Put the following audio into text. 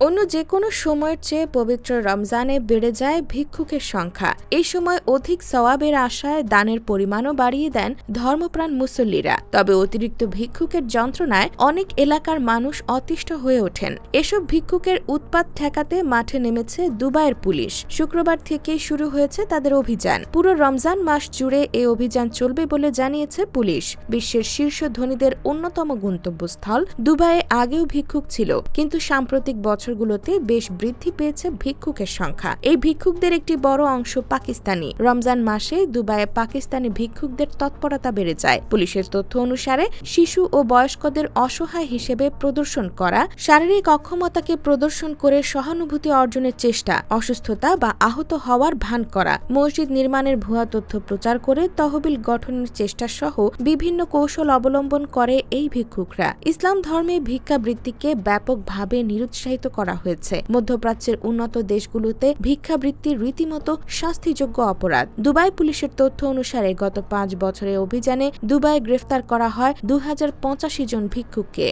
অন্য যে কোনো সময়ের চেয়ে পবিত্র রমজানে বেড়ে যায় ভিক্ষুকের সংখ্যা। এই সময় অধিক সওয়াবের আশায় দানের পরিমাণও বাড়িয়ে দেন ধর্মপ্রাণ মুসল্লিরা। তবে অতিরিক্ত ভিক্ষুকের যন্ত্রণায় অনেক এলাকার মানুষ অতিষ্ঠ হয়ে ওঠেন। এসব ভিক্ষুকের উৎপাত ঠেকাতে মাঠে নেমেছে দুবাইয়ের পুলিশ। শুক্রবার থেকেই শুরু হয়েছে তাদের অভিযান। পুরো রমজান মাস জুড়ে এই অভিযান চলবে বলে জানিয়েছে পুলিশ। বিশ্বের শীর্ষ ধনীদের অন্যতম গন্তব্যস্থল দুবাইয়ে আগেও ভিক্ষুক ছিল। কিন্তু সাম্প্রতিক বছরগুলোতে বেশ বৃদ্ধি পেয়েছে ভিক্ষুকের সংখ্যা। এই ভিক্ষুকদের একটি বড় অংশ পাকিস্তানি। রমজান মাসে দুবাইয়ে পাকিস্তানি ভিক্ষুকদের তৎপরতা বেড়ে যায়। পুলিশের তথ্য অনুসারে, শিশু ও বয়স্কদের অসহায় হিসেবে প্রদর্শন করা, শারীরিক অক্ষমতাকে প্রদর্শন করে সহানুভূতি অর্জনের চেষ্টা, অসুস্থতা বা আহত হওয়ার ভান করা, মসজিদ নির্মাণের ভুয়া তথ্য প্রচার করে তহবিল গঠনের চেষ্টা সহ বিভিন্ন কৌশল অবলম্বন করে এই ভিক্ষুকরা। ইসলাম ধর্মে ভিক্ষাবৃত্তিকে ব্যাপকভাবে নিরুৎসাহিত করা হয়েছে। মধ্যপ্রাচ্যের উন্নত দেশগুলোতে ভিক্ষাবৃত্তি রীতিমতো শাস্তিযোগ্য অপরাধ। দুবাই পুলিশের তথ্য অনুসারে গত পাঁচ বছরের অভিযানে দুবাই গ্রেফতার করা হয় দু হাজার পঁচাশি জন ভিক্ষুককে।